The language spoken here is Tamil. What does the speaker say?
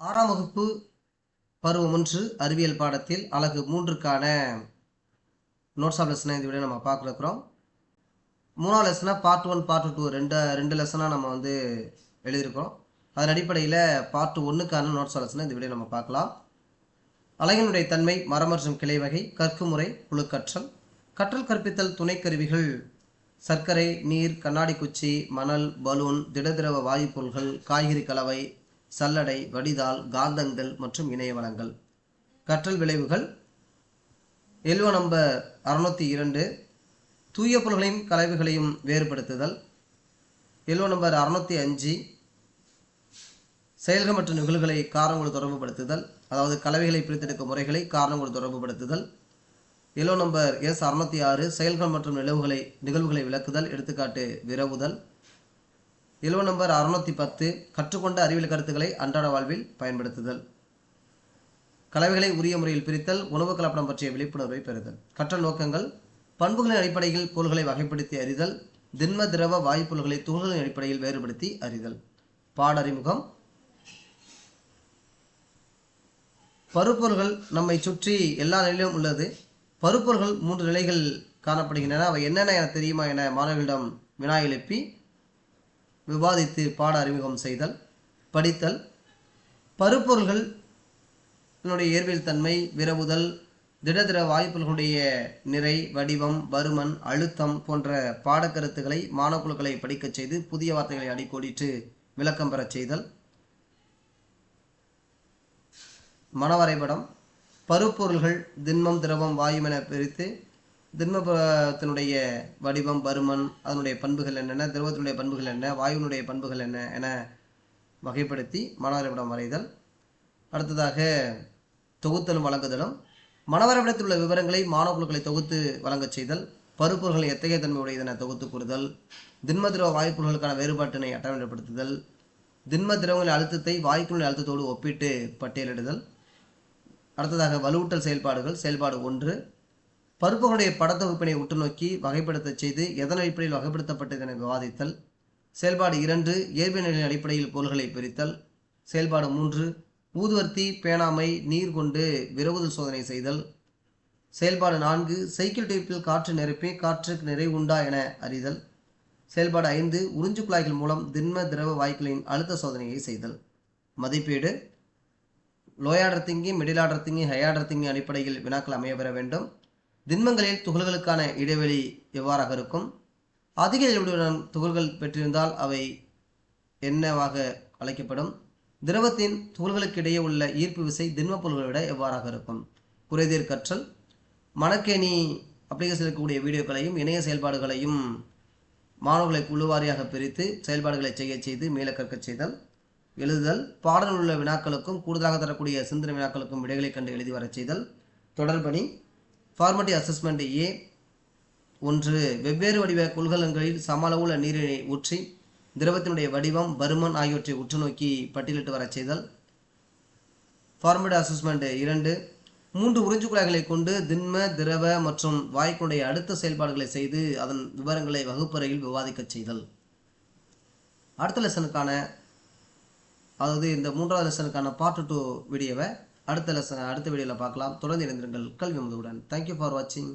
ஆறாம் வகுப்பு பருவம் ஒன்று அறிவியல் பாடத்தில் அழகு மூன்றுக்கான நோட்ஸ் ஆஃப் லெசனை இந்த வீடியோ நம்ம பார்க்குறோம் மூணாவது லெசனாக பார்ட் ஒன் பார்ட் டூ ரெண்டு ரெண்டு லெசனாக நம்ம வந்து எழுதியிருக்கோம் அதன் அடிப்படையில் பார்ட் ஒன்றுக்கான நோட்ஸ் ஆஃப் லெசனை இந்த வீடியோ நம்ம பார்க்கலாம். அழகினுடைய தன்மை மரம் மற்றும் கிளை வகை கற்குமுறை புழுக்கற்றல் கற்றல் கற்பித்தல் துணைக்கருவிகள் சர்க்கரை நீர் கண்ணாடி குச்சி மணல் பலூன் திடதிரவ வாயுப் பொருள்கள் காய்கறி கலவை சல்லடை வடிதால் காந்தங்கள் மற்றும் இணைய வளங்கள் கற்றல் விளைவுகள். எல்வோ நம்பர் அறுநூத்தி இரண்டு. தூய பொருள்களையும் கலவைகளையும் வேறுபடுத்துதல். எல்வோ நம்பர் அறுநூத்தி அஞ்சு. செயல்கள் மற்றும் நிகழ்வுகளை காரணங்களோடு தொடர்புபடுத்துதல். அதாவது கலவைகளை பிரித்தெடுக்கும் முறைகளை காரணங்களோடு தொடர்புபடுத்துதல். எல்லோ நம்பர் எஸ் அறுநூத்தி ஆறு. செயல்கள் மற்றும் நிலவுகளை நிகழ்வுகளை விளக்குதல். எடுத்துக்காட்டு விரவுதல். இலவு நம்பர் அறுநூத்தி பத்து கற்றுக்கொண்ட அறிவியல் கருத்துக்களை அன்றாட வாழ்வில் பயன்படுத்துதல். கலவைகளை உரிய முறையில் பிரித்தல் உணவு கலப்படம் பற்றிய விழிப்புணர்வை பெறுதல். கற்றல் நோக்கங்கள் பண்புகளின் அடிப்படையில் பொருள்களை வகைப்படுத்தி அறிதல் திண்ம திரவ வாய்ப்பொருள்களை துகள்களின் அடிப்படையில் வேறுபடுத்தி அறிதல். பாடறிமுகம் பருப்பொருள்கள் நம்மை சுற்றி எல்லா நிலையிலும் உள்ளது. பருப்பொருள்கள் மூன்று நிலைகள் காணப்படுகின்றன. அவை என்னென்ன என தெரியுமா என மாணவர்களிடம் வினா எழுப்பி விவாதித்து பாட அறிமுகம் செய்தல் படித்தல் பருப்பொருள்கள் இதனுடைய இயற்பியல் தன்மை விரவுதல் திடதிர வாய்ப்புகளுடைய நிறை வடிவம் பருமன் அழுத்தம் போன்ற பாடக்கருத்துக்களை மாணவக்குழுக்களை படிக்கச் செய்து புதிய வார்த்தைகளை அடிக்கோடிட்டு விளக்கம் பெறச் செய்தல். மனவரைபடம் பருப்பொருள்கள் திண்மம் திரவம் வாயுமென பிரித்து திண்மத்தினுடைய வடிவம் பருமன் அதனுடைய பண்புகள் என்னென்ன திரவத்தினுடைய பண்புகள் என்ன வாயுவினுடைய பண்புகள் என்ன என வகைப்படுத்தி மாணவரிடம் வரைதல். அடுத்ததாக தொகுத்தலும் வழங்குதலும். மாணவரிடத்தில் உள்ள விவரங்களை மாணவக்குழுக்களை தொகுத்து வழங்கச் செய்தல். பருப்பொருள்கள் எத்தகைய தன்மை உடையதென தொகுத்து கூறுதல். திண்ம திரவ வாய்ப்புகளுக்கான வேறுபாட்டினை அட்டவணைப்படுத்துதல். திண்ம திரவங்களின் அழுத்தத்தை வாய்ப்புகளின் அழுத்தத்தோடு ஒப்பிட்டு பட்டியலிடுதல். அடுத்ததாக வலுவூட்டல் செயல்பாடுகள் செயல்பாடு ஒன்று. பருப்புகளுடைய படத்தொகுப்பினை உற்று நோக்கி வகைப்படுத்தச் செய்து எதன் அடிப்படையில் வகைப்படுத்தப்பட்டது என விவாதித்தல். செயல்பாடு இரண்டு இயற்பியலின் நிலையின் அடிப்படையில் பொருள்களை பிரித்தல். செயல்பாடு மூன்று ஊதுவர்த்தி பேணாமை நீர் கொண்டு விரவுதல் சோதனை செய்தல். செயல்பாடு நான்கு சைக்கிள் டைப்பில் காற்று நிரப்பி காற்றுக்கு நிறைவு உண்டா என அறிதல். செயல்பாடு ஐந்து உறிஞ்சு குழாய்கள் மூலம் திண்ம திரவ வாயுக்களின் அழுத்த சோதனையை செய்தல். மதிப்பீடு. லோயாடர் திங்கி மிடில் ஆர்டர் திங்கி ஹையாடர் திங்கி அடிப்படையில் வினாக்கள் அமையப்பெற வேண்டும். திண்மங்களில் துகள்களுக்கான இடைவெளி எவ்வாறாக இருக்கும்? அதிக இடைவெளியுடன் துகள்கள் பெற்றிருந்தால் அவை என்னவாக அழைக்கப்படும்? திரவத்தின் துகள்களுக்கு இடையே உள்ள ஈர்ப்பு விசை திண்ம பொருள்களை விட எவ்வாறாக இருக்கும்? குறைதீர் கற்றல். மணக்கேணி அப்ளிகேஷன் இருக்கக்கூடிய வீடியோக்களையும் இணைய செயல்பாடுகளையும் மாணவர்களை குழுவாரியாக பிரித்து செயல்பாடுகளை செய்ய செய்து மேலே கற்க செய்தல். எழுதுதல். பாடலில் உள்ள வினாக்களுக்கும் கூடுதலாக தரக்கூடிய சிந்தனை வினாக்களுக்கும் விடைகளை கண்டு எழுதி வரச் செய்தல். தொடர்பணி. ஃபார்மட்டிவ் அசஸ்மெண்ட் ஏ ஒன்று வெவ்வேறு வடிவ கொள்கலன்களில் சம அளவுள்ள நீரினை ஊற்றி திரவத்தினுடைய வடிவம் பருமன் ஆகியவற்றை உற்று நோக்கி பட்டியலிட்டு வரச் செய்தல். ஃபார்மட்டிவ் அசஸ்மெண்ட் இரண்டு மூன்று உறிஞ்சு குழாய்களை கொண்டு திண்ம திரவ மற்றும் வாய்க்குடைய அடுத்த செயல்பாடுகளை செய்து அதன் விவரங்களை வகுப்பறையில் விவாதிக்கச் செய்தல். அடுத்த லெசனுக்கான அதாவது இந்த மூன்றாவது லெசனுக்கான பார்ட் டூ வீடியோவை அடுத்த லெசன் அடுத்த வீடியோவில் பார்க்கலாம். தொடர்ந்து இணைந்திருங்கள். கல்வி முதுவுடன் தேங்க்யூ ஃபார் வாட்சிங்